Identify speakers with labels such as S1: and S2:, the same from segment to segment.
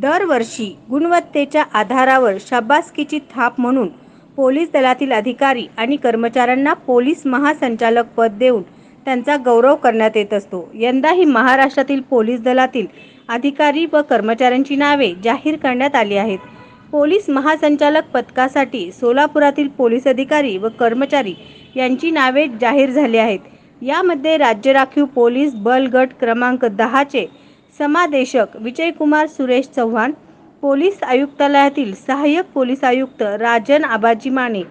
S1: दरवर्षी गुणवत्तेच्या आधारावर शाबासकीची थाप म्हणून पोलीस दलातील अधिकारी आणि कर्मचाऱ्यांना पोलीस महासंचालक पद देऊन त्यांचा गौरव करण्यात येत असतो. यंदाही महाराष्ट्रातील पोलीस दलातील अधिकारी व कर्मचाऱ्यांची नावे जाहीर करण्यात आली आहेत. पोलीस महासंचालक पदकासाठी सोलापुरातील पोलीस अधिकारी व कर्मचारी यांची नावे जाहीर झाली आहेत. यामध्ये राज्य राखीव पोलीस बल गट क्रमांक दहाचे समादेशक विजयकुमार सुरेश चव्हाण पोलीस आयुक्तालयातील सहाय्यक पोलीस आयुक्त राजन आबाजी माने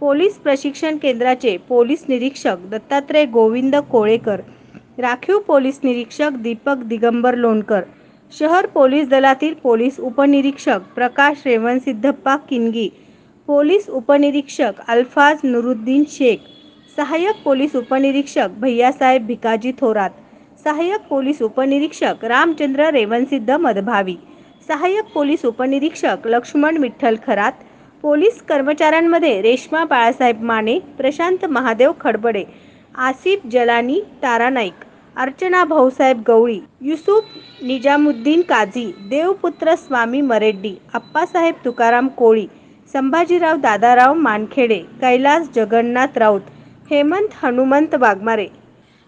S1: पोलीस प्रशिक्षण केंद्राचे पोलीस निरीक्षक दत्तात्रय गोविंद कोळेकर राखीव पोलीस निरीक्षक दीपक दिगंबर लोणकर शहर पोलीस दलातील पोलीस उपनिरीक्षक प्रकाश रेवणसिद्धप्पा किनगी पोलीस उपनिरीक्षक अल्फाज नुरुद्दीन शेख सहाय्यक पोलीस उपनिरीक्षक भैयासाहेब भिकाजी थोरात सहाय्यक पोलीस उपनिरीक्षक रामचंद्र रेवनसिद्ध मधभावी सहाय्यक पोलीस उपनिरीक्षक लक्ष्मण विठ्ठल खरात पोलीस कर्मचाऱ्यांमध्ये रेश्मा बाळासाहेब माने प्रशांत महादेव खडबडे आसिफ जलानी तारा नाईक अर्चना भाऊसाहेब गवळी युसुफ निजामुद्दीन काझी देवपुत्र स्वामी मरेड्डी आप्पासाहेब तुकाराम कोळी संभाजीराव दादाराव मानखेडे कैलास जगन्नाथ राऊत हेमंत हनुमंत वाघमारे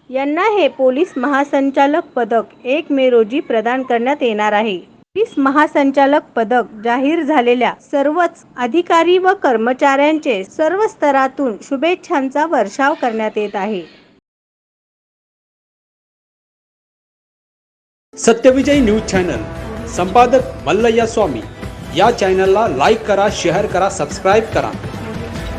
S1: यांना हे पोलीस महासंचालक पदक एक मे रोजी प्रदान करण्यात येणार आहे. पोलीस महासंचालक पदक जाहीर झालेल्या सर्वच अधिकारी व कर्मचाऱ्यांचे सर्व स्तरातून शुभेच्छांचा वर्षाव करण्यात येत आहे.
S2: सत्यविजय न्यूज चॅनल संपादक मल्लय्या स्वामी. या चॅनलला लाईक करा शेअर करा सबस्क्राईब करा.